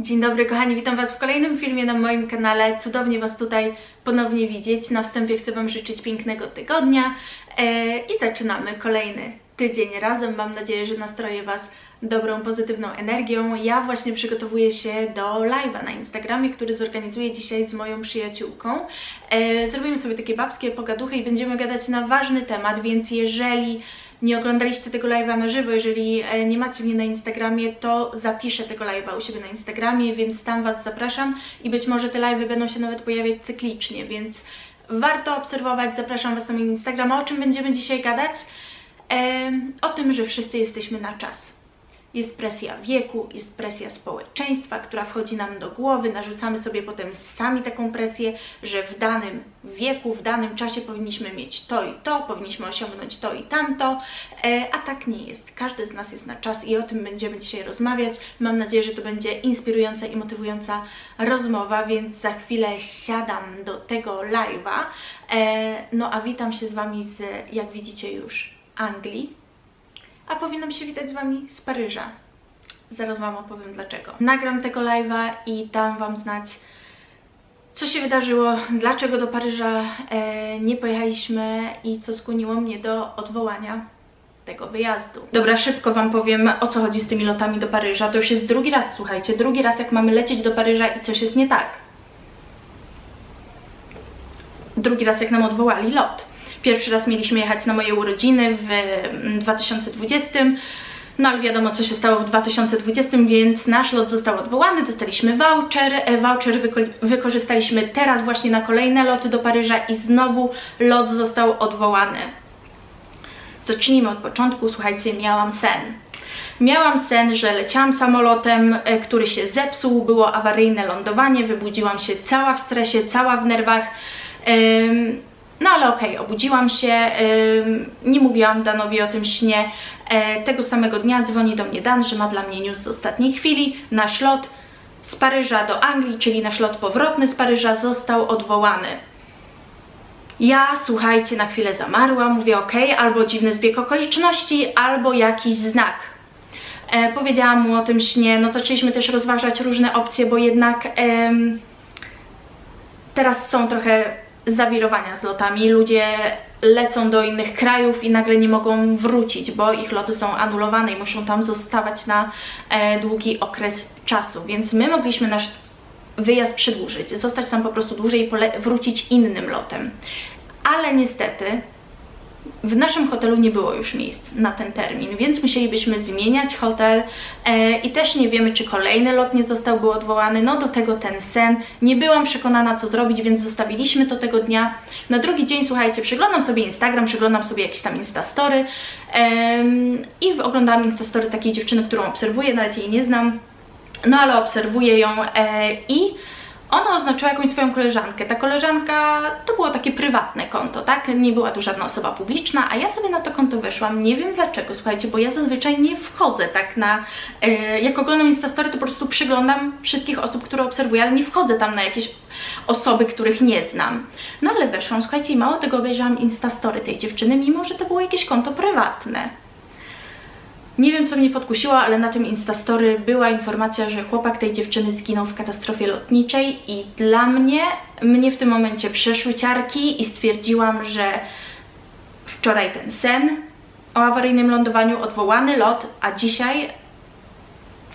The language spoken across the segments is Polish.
Dzień dobry kochani, witam Was w kolejnym filmie na moim kanale. Cudownie Was tutaj ponownie widzieć. Na wstępie chcę Wam życzyć pięknego tygodnia e, i zaczynamy kolejny tydzień razem. Mam nadzieję, że nastroję Was dobrą, pozytywną energią. Ja właśnie przygotowuję się do live'a na Instagramie, który zorganizuję dzisiaj z moją przyjaciółką. E, zrobimy sobie takie babskie pogaduchy i będziemy gadać na ważny temat, więc jeżeli nie oglądaliście tego live'a na żywo, jeżeli e, nie macie mnie na Instagramie, to zapiszę tego live'a u siebie na Instagramie, więc tam Was zapraszam i być może te live'y będą się nawet pojawiać cyklicznie, więc warto obserwować, zapraszam Was na mój Instagram. O czym będziemy dzisiaj gadać? Em, o tym, że wszyscy jesteśmy na czas. Jest presja wieku, jest presja społeczeństwa, która wchodzi nam do głowy, narzucamy sobie potem sami taką presję, że w danym wieku, w danym czasie powinniśmy mieć to i to, powinniśmy osiągnąć to i tamto, e, a tak nie jest. Każdy z nas jest na czas i o tym będziemy dzisiaj rozmawiać. Mam nadzieję, że to będzie inspirująca i motywująca rozmowa, więc za chwilę siadam do tego live'a. E, no a witam się z Wami z, jak widzicie już, Anglii a powinnam się witać z Wami z Paryża. Zaraz Wam opowiem dlaczego. Nagram tego live'a i dam Wam znać, co się wydarzyło, dlaczego do Paryża e, nie pojechaliśmy i co skłoniło mnie do odwołania tego wyjazdu. Dobra, szybko Wam powiem, o co chodzi z tymi lotami do Paryża. To już jest drugi raz, słuchajcie, drugi raz jak mamy lecieć do Paryża i coś jest nie tak. Drugi raz jak nam odwołali lot. Pierwszy raz mieliśmy jechać na moje urodziny w mm, 2020, no ale wiadomo co się stało w 2020, więc nasz lot został odwołany, dostaliśmy voucher, e, voucher wyko wykorzystaliśmy teraz właśnie na kolejne loty do Paryża i znowu lot został odwołany. Zacznijmy od początku, słuchajcie, miałam sen. Miałam sen, że leciałam samolotem, e, który się zepsuł, było awaryjne lądowanie, wybudziłam się cała w stresie, cała w nerwach. No ale okej, obudziłam się, nie mówiłam Danowi o tym śnie. E, tego samego dnia dzwoni do mnie Dan, że ma dla mnie news z ostatniej chwili. Nasz lot z Paryża do Anglii, czyli nasz lot powrotny z Paryża został odwołany. Ja, słuchajcie, na chwilę zamarłam, mówię ok, albo dziwny zbieg okoliczności, albo jakiś znak. E, powiedziałam mu o tym śnie, no zaczęliśmy też rozważać różne opcje, bo jednak em, teraz są trochę zawirowania z lotami. Ludzie lecą do innych krajów i nagle nie mogą wrócić, bo ich loty są anulowane i muszą tam zostawać na e, długi okres czasu. Więc my mogliśmy nasz wyjazd przedłużyć, zostać tam po prostu dłużej i wrócić innym lotem. Ale niestety w naszym hotelu nie było już miejsc na ten termin, więc musielibyśmy zmieniać hotel e, i też nie wiemy, czy kolejny lot nie zostałby odwołany. No do tego ten sen. Nie byłam przekonana, co zrobić, więc zostawiliśmy to tego dnia. Na drugi dzień, słuchajcie, przeglądam sobie Instagram, przeglądam sobie jakieś tam Instastory em, i oglądałam Instastory takiej dziewczyny, którą obserwuję, nawet jej nie znam. No ale obserwuję ją e, i ona oznaczyła jakąś swoją koleżankę. Ta koleżanka to było takie prywatne konto, tak? Nie była to żadna osoba publiczna, a ja sobie na to konto weszłam. Nie wiem dlaczego, słuchajcie, bo ja zazwyczaj nie wchodzę tak na. E, jak oglądam Instastory, to po prostu przyglądam wszystkich osób, które obserwuję, ale nie wchodzę tam na jakieś osoby, których nie znam. No ale weszłam, słuchajcie, i mało tego obejrzałam Instastory tej dziewczyny, mimo że to było jakieś konto prywatne. Nie wiem, co mnie podkusiło, ale na tym Instastory była informacja, że chłopak tej dziewczyny zginął w katastrofie lotniczej i dla mnie, mnie w tym momencie przeszły ciarki i stwierdziłam, że wczoraj ten sen o awaryjnym lądowaniu, odwołany lot, a dzisiaj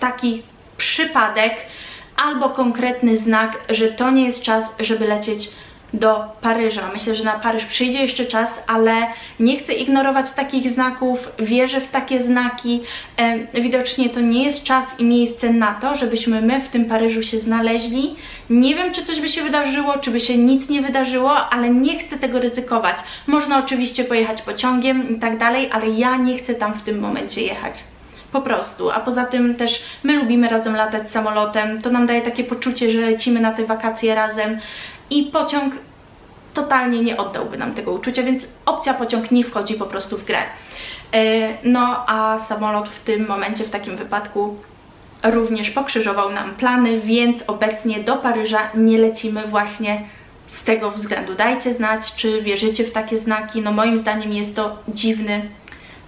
taki przypadek albo konkretny znak, że to nie jest czas, żeby lecieć do Paryża. Myślę, że na Paryż przyjdzie jeszcze czas, ale nie chcę ignorować takich znaków, wierzę w takie znaki. Widocznie to nie jest czas i miejsce na to, żebyśmy my w tym Paryżu się znaleźli. Nie wiem, czy coś by się wydarzyło, czy by się nic nie wydarzyło, ale nie chcę tego ryzykować. Można oczywiście pojechać pociągiem i tak dalej, ale ja nie chcę tam w tym momencie jechać. Po prostu, a poza tym też my lubimy razem latać samolotem, to nam daje takie poczucie, że lecimy na te wakacje razem i pociąg totalnie nie oddałby nam tego uczucia, więc opcja pociąg nie wchodzi po prostu w grę. E, No a samolot w tym momencie, w takim wypadku również pokrzyżował nam plany, więc obecnie do Paryża nie lecimy właśnie z tego względu. Dajcie znać, czy wierzycie w takie znaki. No moim zdaniem jest to dziwny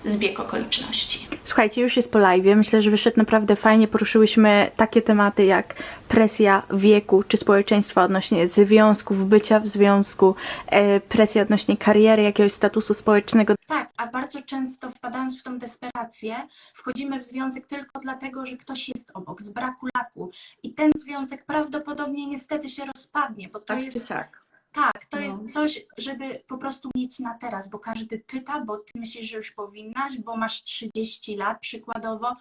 zbieg okoliczności. Słuchajcie, już jest po live. Myślę, że wyszedł naprawdę fajnie. Poruszyłyśmy takie tematy jak presja wieku czy społeczeństwa odnośnie związków, bycia w związku, e, presja odnośnie kariery, jakiegoś statusu społecznego. Tak, a bardzo często wpadając w tą desperację, wchodzimy w związek tylko dlatego, że ktoś jest obok, z braku laku. I ten związek prawdopodobnie niestety się rozpadnie, bo to jest tak. Tak, to No. jest coś, żeby po prostu mieć na teraz, bo każdy pyta, bo ty myślisz, że już powinnaś, bo masz 30 lat przykładowo.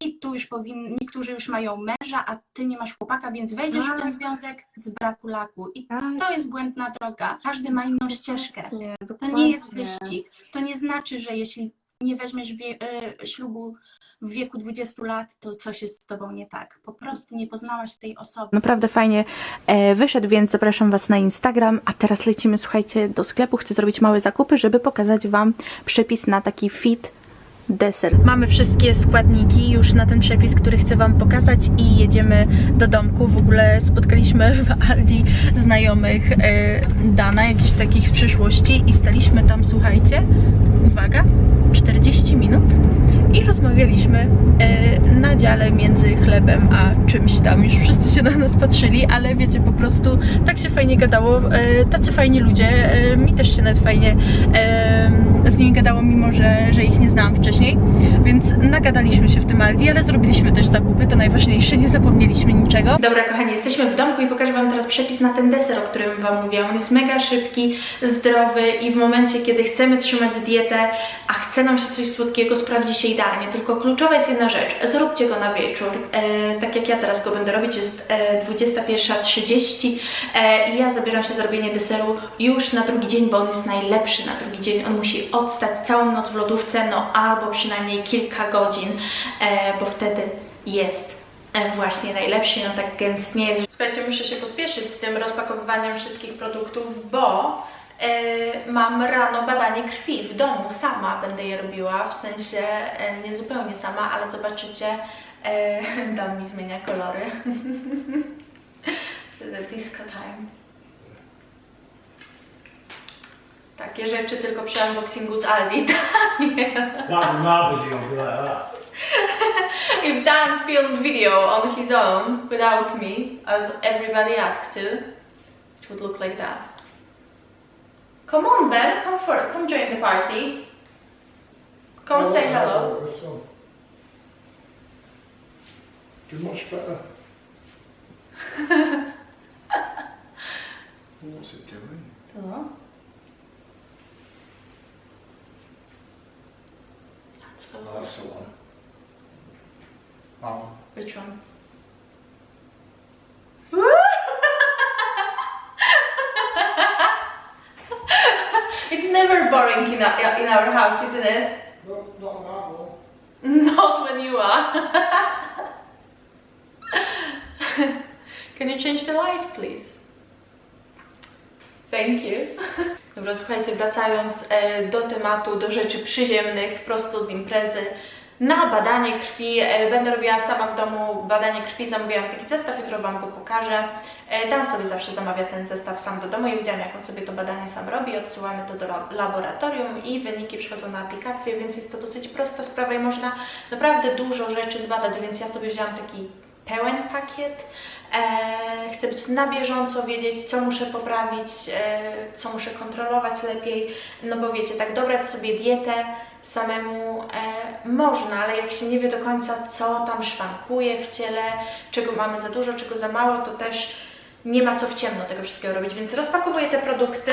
I tu już powin... niektórzy już mają męża, a ty nie masz chłopaka, więc wejdziesz w Tak. ten związek z braku laku. I Tak, to jest błędna droga. Każdy ma inną ścieżkę. Dokładnie, To nie jest wyścig. To nie znaczy, że jeśli nie weźmiesz e, ślubu w wieku 20 lat, to coś jest z tobą nie tak. Po prostu nie poznałaś tej osoby. Naprawdę fajnie e, wyszedł, więc zapraszam Was na Instagram. A teraz lecimy, słuchajcie, do sklepu. Chcę zrobić małe zakupy, żeby pokazać Wam przepis na taki fit deser. Mamy wszystkie składniki już na ten przepis, który chcę Wam pokazać i jedziemy do domku. W ogóle spotkaliśmy w Aldi znajomych e, Dana, jakichś takich z przyszłości i staliśmy tam, słuchajcie, uwaga, 40 minut i rozmawialiśmy e, na dziale między chlebem a czymś tam. Już wszyscy się na nas patrzyli, ale wiecie, po prostu tak się fajnie gadało. E, tacy fajni ludzie, e, mi też się nawet fajnie z nimi gadało, mimo że, że ich nie znałam wcześniej. Więc nagadaliśmy się w tym Aldi, ale zrobiliśmy też zakupy, to najważniejsze, nie zapomnieliśmy niczego. Dobra, kochani, jesteśmy w domku i pokażę Wam teraz przepis na ten deser, o którym Wam mówiłam. On jest mega szybki, zdrowy i w momencie, kiedy chcemy trzymać dietę, a chce nam się coś słodkiego, sprawdzi się idealnie. Tylko kluczowa jest jedna rzecz, zróbcie go na wieczór. E, tak jak ja teraz go będę robić, jest e, 21.30 e, i ja zabieram się za robienie deseru już na drugi dzień, bo on jest najlepszy na drugi dzień. On musi odstać całą noc w lodówce, no albo przynajmniej kilka godzin, e, bo wtedy jest e, właśnie najlepszy i on tak gęstnieje. Słuchajcie, muszę się pospieszyć z tym rozpakowywaniem wszystkich produktów, bo mam rano badanie krwi w domu, sama będę je robiła, w sensie e, nie zupełnie sama, ale zobaczycie, e, Dan mi zmienia kolory. Wtedy disco time. Takie rzeczy tylko przy unboxingu z Aldi. That my video will be like that. If Dan filmed video on his own without me, as everybody asked to, it would look like that. Come on Ben. come for come join the party. Come oh, say hello. This one. Do much better. What's it doing? To. So, Oh, that's the one. Oh, which one? Never boring in our, in our house, isn't it? no, not one. Not when you are. Can you change the light, please? Thank you. Dobra, słuchajcie, wracając e, do tematu, do rzeczy przyziemnych, prosto z imprezy, na badanie krwi. E, będę robiła sama w domu badanie krwi, zamówiłam taki zestaw, jutro Wam go pokażę. E, Dan sobie zawsze zamawia ten zestaw sam do domu i widziałam, jak on sobie to badanie sam robi. Odsyłamy to do la- laboratorium i wyniki przychodzą na aplikację, więc jest to dosyć prosta sprawa i można naprawdę dużo rzeczy zbadać, więc ja sobie wzięłam taki pełen pakiet. E, chcę być na bieżąco, wiedzieć, co muszę poprawić, e, co muszę kontrolować lepiej. No bo wiecie, tak dobrać sobie dietę samemu e, można, ale jak się nie wie do końca, co tam szwankuje w ciele, czego mamy za dużo, czego za mało, to też nie ma co w ciemno tego wszystkiego robić. Więc rozpakowuję te produkty,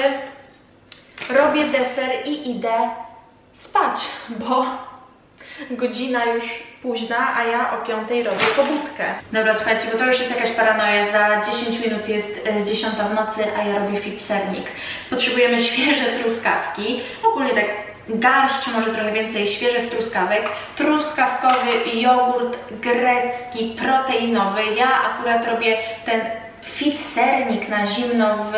robię deser i idę spać, bo godzina już późna, a ja o 5 robię pobudkę. Dobra, słuchajcie, bo to już jest jakaś paranoja. Za 10 minut jest e, 10 w nocy, a ja robię fit sernik. Potrzebujemy świeże truskawki, ogólnie tak garść, może trochę więcej świeżych truskawek, truskawkowy jogurt grecki, proteinowy. Ja akurat robię ten fit sernik na zimno w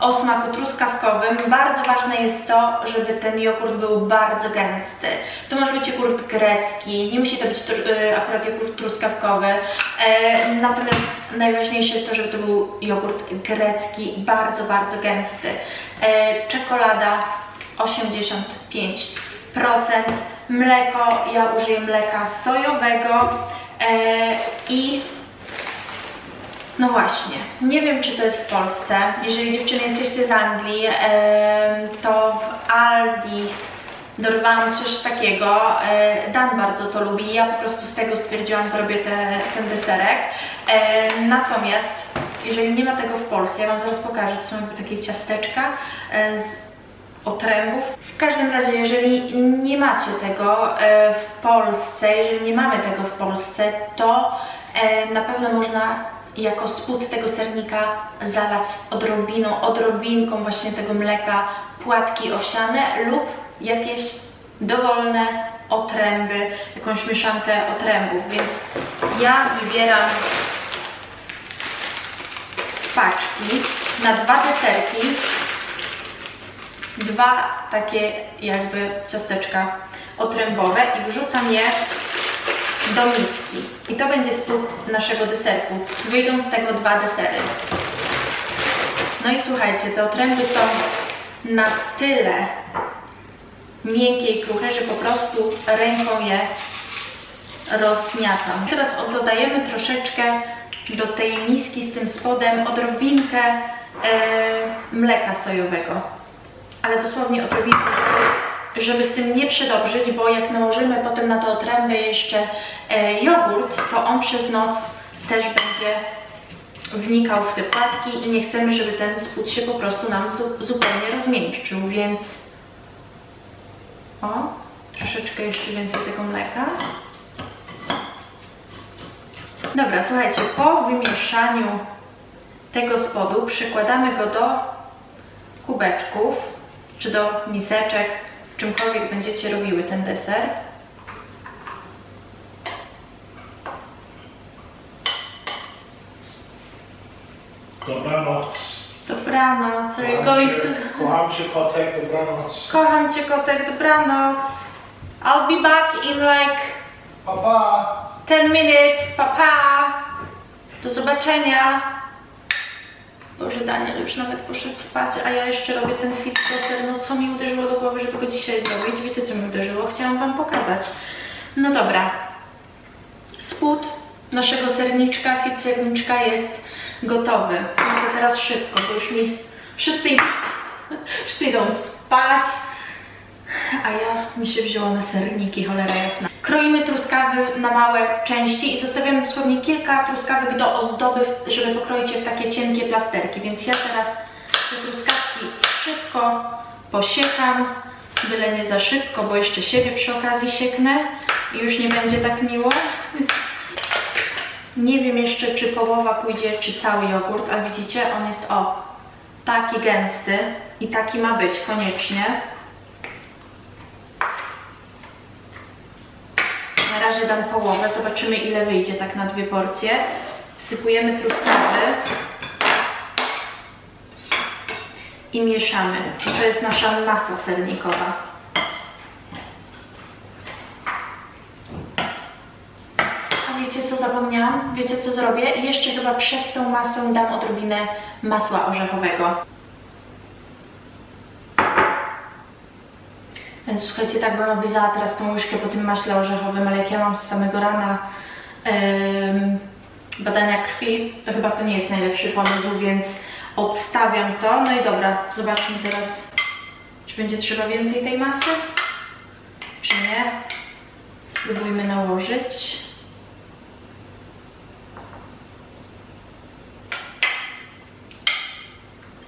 o smaku truskawkowym. Bardzo ważne jest to, żeby ten jogurt był bardzo gęsty. To może być jogurt grecki, nie musi to być tr- y, akurat jogurt truskawkowy. E, natomiast najważniejsze jest to, żeby to był jogurt grecki, bardzo, bardzo gęsty. E, czekolada 85%. Mleko, ja użyję mleka sojowego e, i no właśnie, nie wiem czy to jest w Polsce. Jeżeli dziewczyny jesteście z Anglii, em, to w Aldi dorwałam coś takiego. E, Dan bardzo to lubi. Ja po prostu z tego stwierdziłam, zrobię te, ten deserek. E, natomiast jeżeli nie ma tego w Polsce, ja Wam zaraz pokażę, to są takie ciasteczka e, z otrębów. W każdym razie, jeżeli nie macie tego e, w Polsce, jeżeli nie mamy tego w Polsce, to e, na pewno można jako spód tego sernika zalać odrobiną, odrobinką właśnie tego mleka, płatki owsiane lub jakieś dowolne otręby, jakąś mieszankę otrębów, więc ja wybieram z paczki na dwa deserki dwa takie jakby ciasteczka otrębowe i wrzucam je do miski. I to będzie spód naszego deserku. Wyjdą z tego dwa desery. No i słuchajcie, te otręby są na tyle miękkie i kruche, że po prostu ręką je rozgniatam. Teraz dodajemy troszeczkę do tej miski z tym spodem odrobinkę e, mleka sojowego. Ale dosłownie odrobinkę, żeby, żeby z tym nie przedobrzyć, bo jak nałożymy potem na te otręby jeszcze e, jogurt, to on przez noc też będzie wnikał w te płatki i nie chcemy, żeby ten spód się po prostu nam zu, zupełnie rozmiękczył, więc o, troszeczkę jeszcze więcej tego mleka. Dobra, słuchajcie, po wymieszaniu tego spodu przykładamy go do kubeczków, czy do miseczek, w czymkolwiek będziecie robiły ten deser. Dobranoc. Dobranoc, are you going to... Kocham cię, kotek, dobranoc. Kocham Cię kotek, dobranoc. I'll be back in like Papa. 10 minutes, papa. Do zobaczenia. Boże, Daniel już nawet poszedł spać, a ja jeszcze robię ten fit. No co mi uderzyło do głowy, żeby go dzisiaj zrobić? Wiecie, co mi uderzyło? Chciałam Wam pokazać. No dobra. Spód naszego serniczka, fit serniczka jest gotowy. No to teraz szybko, bo już mi wszyscy wszyscy idą spać. A ja mi się wzięło na serniki, cholera jasna. Kroimy truskawy na małe części i zostawiamy dosłownie kilka truskawek do ozdoby, żeby pokroić je w takie cienkie plasterki. Więc ja teraz te truskawki szybko posiekam, byle nie za szybko, bo jeszcze siebie przy okazji sieknę i już nie będzie tak miło. Nie wiem jeszcze, czy połowa pójdzie, czy cały jogurt, ale widzicie, on jest o taki gęsty i taki ma być koniecznie. Na razie dam połowę, zobaczymy ile wyjdzie tak na dwie porcje. Wsypujemy truskawy i mieszamy. To jest nasza masa sernikowa. Wiecie co zapomniałam? Wiecie co zrobię? Jeszcze chyba przed tą masą dam odrobinę masła orzechowego. Więc słuchajcie, tak bym oblizała teraz tą łyżkę po tym maśle orzechowym, ale jak ja mam z samego rana em, badania krwi, to chyba to nie jest najlepszy pomysł, więc odstawiam to. No i dobra, zobaczmy teraz, czy będzie trzeba więcej tej masy, czy nie. Spróbujmy nałożyć.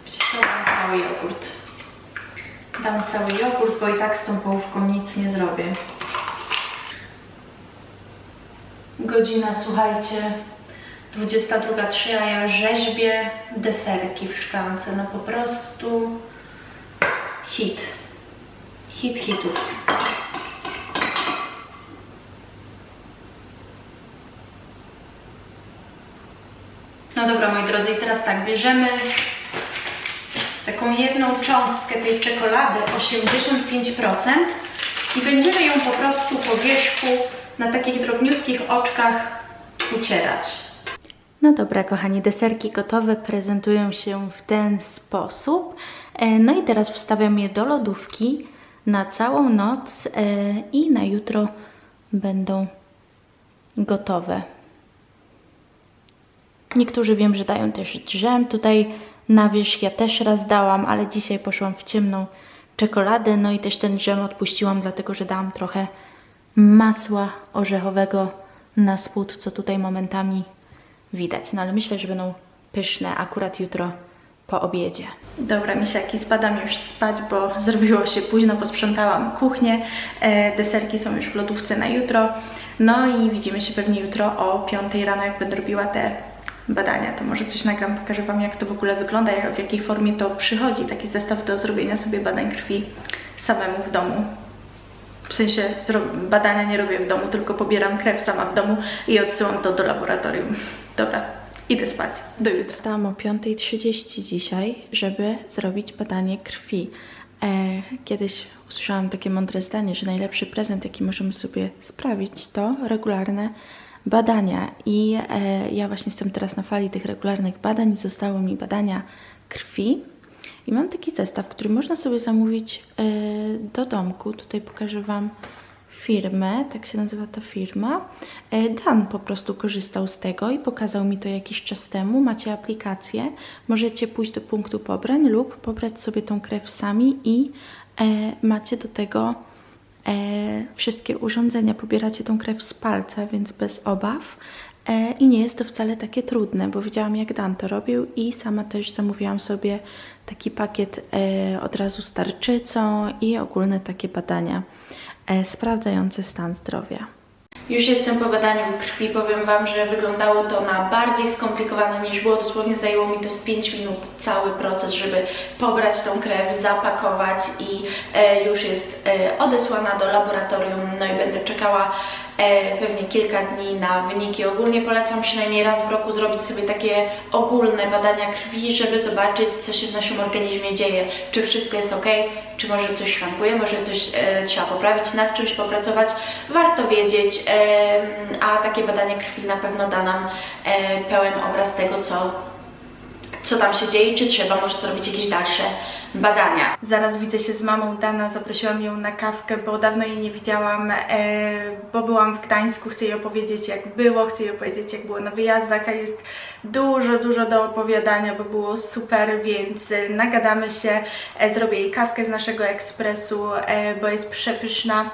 Wcisnąłem cały jogurt. Dam cały jogurt, bo i tak z tą połówką nic nie zrobię. Godzina, słuchajcie, 22.03, a ja rzeźbię deserki w szklance. No po prostu hit. Hit hitów. No dobra, moi drodzy, i teraz tak, bierzemy taką jedną cząstkę tej czekolady 85% i będziemy ją po prostu po wierzchu na takich drobniutkich oczkach ucierać. No dobra, kochani, deserki gotowe prezentują się w ten sposób. E, No i teraz wstawiam je do lodówki na całą noc e, i na jutro będą gotowe. Niektórzy wiem, że dają też drzem tutaj na wierzch. Ja też raz dałam, ale dzisiaj poszłam w ciemną czekoladę. No i też ten drzem odpuściłam, dlatego że dałam trochę masła orzechowego na spód, co tutaj momentami widać. No ale myślę, że będą pyszne akurat jutro po obiedzie. Dobra, misiaki, spadam już spać, bo zrobiło się późno, posprzątałam kuchnię, e, deserki są już w lodówce na jutro, no i widzimy się pewnie jutro o 5 rano, jak będę robiła te badania, to może coś nagram, pokażę Wam, jak to w ogóle wygląda, w jakiej formie to przychodzi, taki zestaw do zrobienia sobie badań krwi samemu w domu. W sensie badania nie robię w domu, tylko pobieram krew sama w domu i odsyłam to do laboratorium. Dobra, idę spać. Do jutra. Wstałam o 5.30 dzisiaj, żeby zrobić badanie krwi. E, kiedyś usłyszałam takie mądre zdanie, że najlepszy prezent, jaki możemy sobie sprawić, to regularne badania. I e, ja właśnie jestem teraz na fali tych regularnych badań i zostały mi badania krwi. I mam taki zestaw, który można sobie zamówić e, do domku. Tutaj pokażę Wam firmę, tak się nazywa ta firma. E, Dan po prostu korzystał z tego i pokazał mi to jakiś czas temu. Macie aplikację, możecie pójść do punktu pobrań lub pobrać sobie tą krew sami i e, macie do tego e, wszystkie urządzenia. Pobieracie tą krew z palca, więc bez obaw. E, I nie jest to wcale takie trudne, bo widziałam jak Dan to robił i sama też zamówiłam sobie taki pakiet e, od razu z tarczycą i ogólne takie badania e, sprawdzające stan zdrowia. Już jestem po badaniu krwi. Powiem Wam, że wyglądało to na bardziej skomplikowane niż było. Dosłownie zajęło mi to z 5 minut cały proces, żeby pobrać tą krew, zapakować i e, już jest e, odesłana do laboratorium. No i będę czekała pewnie kilka dni na wyniki. Ogólnie polecam przynajmniej raz w roku zrobić sobie takie ogólne badania krwi, żeby zobaczyć, co się w naszym organizmie dzieje. Czy wszystko jest ok, czy może coś szwankuje, może coś e, trzeba poprawić, nad czymś popracować. Warto wiedzieć, em, a takie badanie krwi na pewno da nam e, pełen obraz tego, co co tam się dzieje, czy trzeba może zrobić jakieś dalsze badania. Zaraz widzę się z mamą Dana, zaprosiłam ją na kawkę, bo dawno jej nie widziałam, e, bo byłam w Gdańsku, chcę jej opowiedzieć jak było, chcę jej opowiedzieć jak było na wyjazdach, a jest dużo, dużo do opowiadania, bo było super, więc e, nagadamy się, e, zrobię jej kawkę z naszego ekspresu, e, bo jest przepyszna.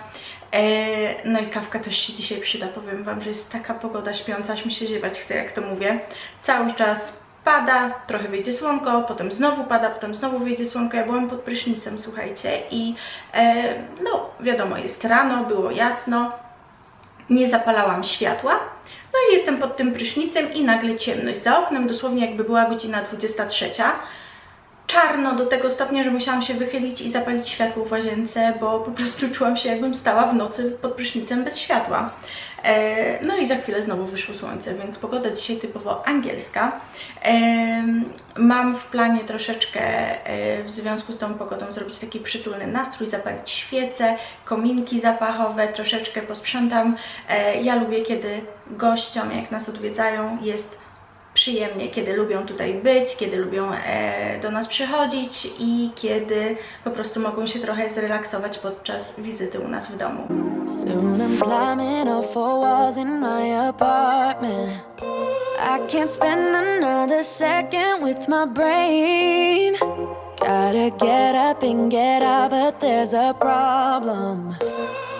E, No i kawka też się dzisiaj przyda, powiem Wam, że jest taka pogoda śpiąca, aż mi się ziewać chce, jak to mówię. Cały czas pada, trochę wyjdzie słonko, potem znowu pada, potem znowu wyjdzie słonko. Ja byłam pod prysznicem, słuchajcie, i e, no wiadomo, jest rano, było jasno, nie zapalałam światła. No i jestem pod tym prysznicem i nagle ciemność za oknem, dosłownie jakby była godzina 23 czarno do tego stopnia, że musiałam się wychylić i zapalić światło w łazience, bo po prostu czułam się jakbym stała w nocy pod prysznicem bez światła. E, No i za chwilę znowu wyszło słońce, więc pogoda dzisiaj typowo angielska. Em, Mam w planie troszeczkę e, w związku z tą pogodą zrobić taki przytulny nastrój, zapalić świece, kominki zapachowe, troszeczkę posprzątam. E, Ja lubię, kiedy gościom, jak nas odwiedzają, jest przyjemnie, kiedy lubią tutaj być, kiedy lubią e, do nas przychodzić i kiedy po prostu mogą się trochę zrelaksować podczas wizyty u nas w domu. Soon I'm climbing all four walls in my apartment. I can't spend another second with my brain. Gotta get up and get out, but there's a problem.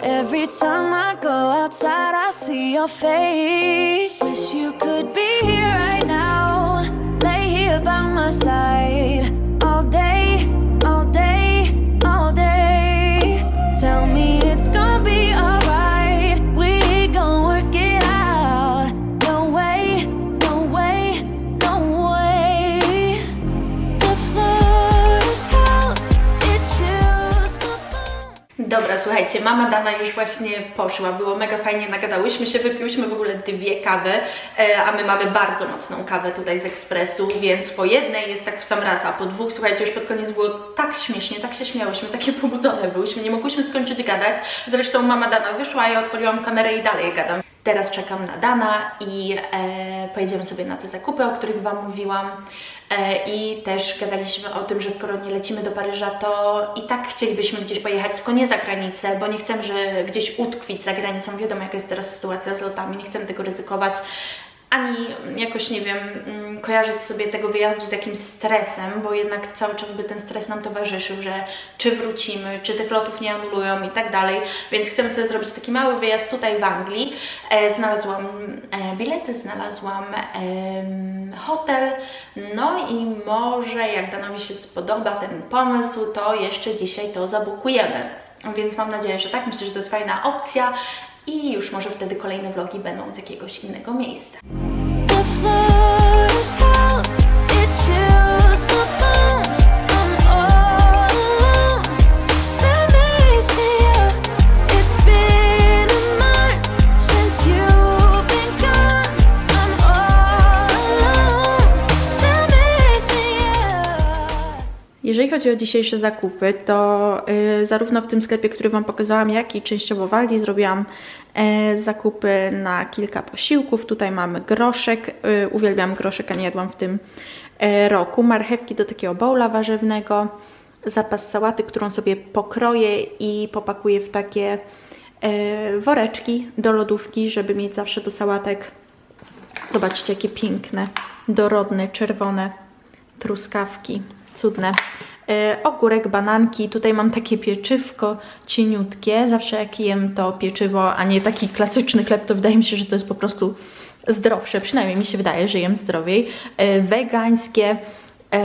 Every time I go outside, I see your face. Wish you could be here right now, lay here by my side all day, all day, all day. Tell me it's gonna be Dobra, słuchajcie, mama Dana już właśnie poszła, było mega fajnie, nagadałyśmy się, wypiłyśmy w ogóle dwie kawy, e, a my mamy bardzo mocną kawę tutaj z ekspresu, więc po jednej jest tak w sam raz, a po dwóch, słuchajcie, już pod koniec było tak śmiesznie, tak się śmiałyśmy, takie pobudzone byłyśmy, nie mogłyśmy skończyć gadać, zresztą mama Dana wyszła, ja odpaliłam kamerę i dalej gadam. Teraz czekam na Dana i e, pojedziemy sobie na te zakupy, o których Wam mówiłam. E, I też gadaliśmy o tym, że skoro nie lecimy do Paryża, to i tak chcielibyśmy gdzieś pojechać, tylko nie za granicę, bo nie chcemy, że gdzieś utkwić za granicą. Wiadomo, jaka jest teraz sytuacja z lotami, nie chcemy tego ryzykować. Ani jakoś, nie wiem, mm, kojarzyć sobie tego wyjazdu z jakimś stresem, bo jednak cały czas by ten stres nam towarzyszył, że czy wrócimy, czy tych lotów nie anulują i tak dalej. Więc chcemy sobie zrobić taki mały wyjazd tutaj w Anglii. E, znalazłam e, bilety, znalazłam hotel, no i może jak Danowi się spodoba ten pomysł, to jeszcze dzisiaj to zabukujemy. Więc mam nadzieję, że tak. Myślę, że to jest fajna opcja i już może wtedy kolejne vlogi będą z jakiegoś innego miejsca. Jeżeli chodzi o dzisiejsze zakupy, to y, zarówno w tym sklepie, który Wam pokazałam, jak i częściowo w Aldi zrobiłam e, zakupy na kilka posiłków. Tutaj mamy groszek, y, uwielbiam groszek, a nie jadłam w tym e, roku. Marchewki do takiego bowla warzywnego, zapas sałaty, którą sobie pokroję i popakuję w takie e, woreczki do lodówki, żeby mieć zawsze do sałatek. Zobaczcie, jakie piękne, dorodne, czerwone truskawki, cudne. E, ogórek, bananki, tutaj mam takie pieczywko cieniutkie, zawsze jak jem to pieczywo, a nie taki klasyczny chleb, to wydaje mi się, że to jest po prostu zdrowsze, przynajmniej mi się wydaje, że jem zdrowiej, e, wegańskie e,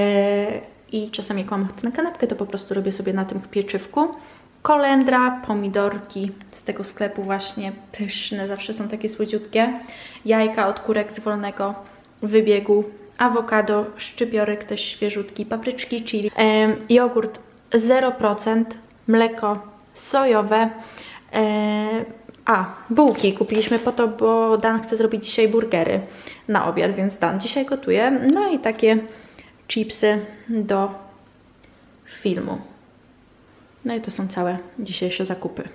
i czasami jak mam ochotę na kanapkę, to po prostu robię sobie na tym pieczywku. Kolendra, pomidorki z tego sklepu właśnie pyszne, zawsze są takie słodziutkie. Jajka od kurek z wolnego wybiegu, awokado, szczypiorek też świeżutki, papryczki chili, em, jogurt 0%, mleko sojowe, e, a, bułki kupiliśmy po to, bo Dan chce zrobić dzisiaj burgery na obiad, więc Dan dzisiaj gotuje. No i takie chipsy do filmu. No i to są całe dzisiejsze zakupy.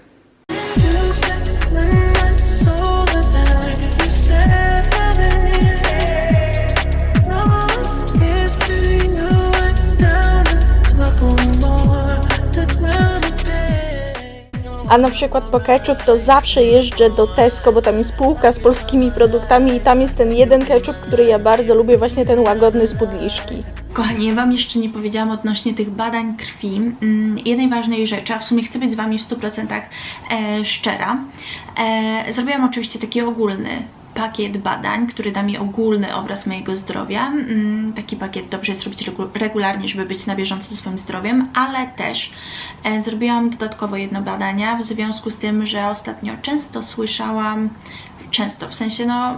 A na przykład po ketchup to zawsze jeżdżę do Tesco, bo tam jest półka z polskimi produktami i tam jest ten jeden ketchup, który ja bardzo lubię, właśnie ten łagodny z Pudliszki. Kochani, ja Wam jeszcze nie powiedziałam odnośnie tych badań krwi. Mm, Jednej ważnej rzeczy, a w sumie chcę być z Wami w 100% e, szczera. E, zrobiłam oczywiście taki ogólny pakiet badań, który da mi ogólny obraz mojego zdrowia. Mm, Taki pakiet dobrze jest robić regu- regularnie, żeby być na bieżąco ze swoim zdrowiem, ale też e, zrobiłam dodatkowo jedno badania w związku z tym, że ostatnio często słyszałam, często w sensie no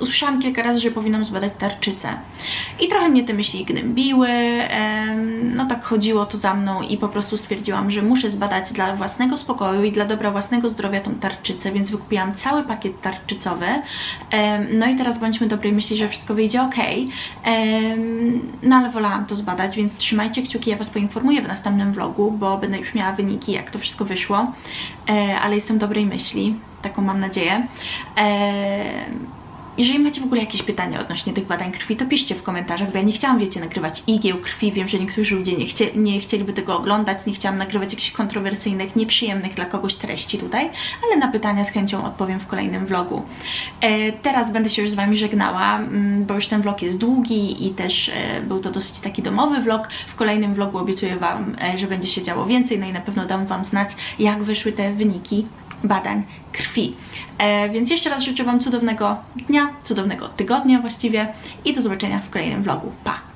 usłyszałam kilka razy, że powinnam zbadać tarczycę. I trochę mnie te myśli gnębiły, no tak chodziło to za mną i po prostu stwierdziłam, że muszę zbadać dla własnego spokoju i dla dobra własnego zdrowia tą tarczycę, więc wykupiłam cały pakiet tarczycowy. No i teraz bądźmy dobrej myśli, że wszystko wyjdzie ok. No ale wolałam to zbadać, więc trzymajcie kciuki, ja Was poinformuję w następnym vlogu, bo będę już miała wyniki, jak to wszystko wyszło. E, Ale jestem dobrej myśli, taką mam nadzieję. Jeżeli macie w ogóle jakieś pytania odnośnie tych badań krwi, to piszcie w komentarzach, bo ja nie chciałam, wiecie, nagrywać igieł krwi. Wiem, że niektórzy ludzie nie, chcie, nie chcieliby tego oglądać, nie chciałam nagrywać jakichś kontrowersyjnych, nieprzyjemnych dla kogoś treści tutaj, ale na pytania z chęcią odpowiem w kolejnym vlogu. E, teraz będę się już z Wami żegnała, mm, bo już ten vlog jest długi i też e, był to dosyć taki domowy vlog. W kolejnym vlogu obiecuję Wam, e, że będzie się działo więcej, no i na pewno dam Wam znać, jak wyszły te wyniki badań krwi. E, więc jeszcze raz życzę Wam cudownego dnia, cudownego tygodnia właściwie i do zobaczenia w kolejnym vlogu. Pa!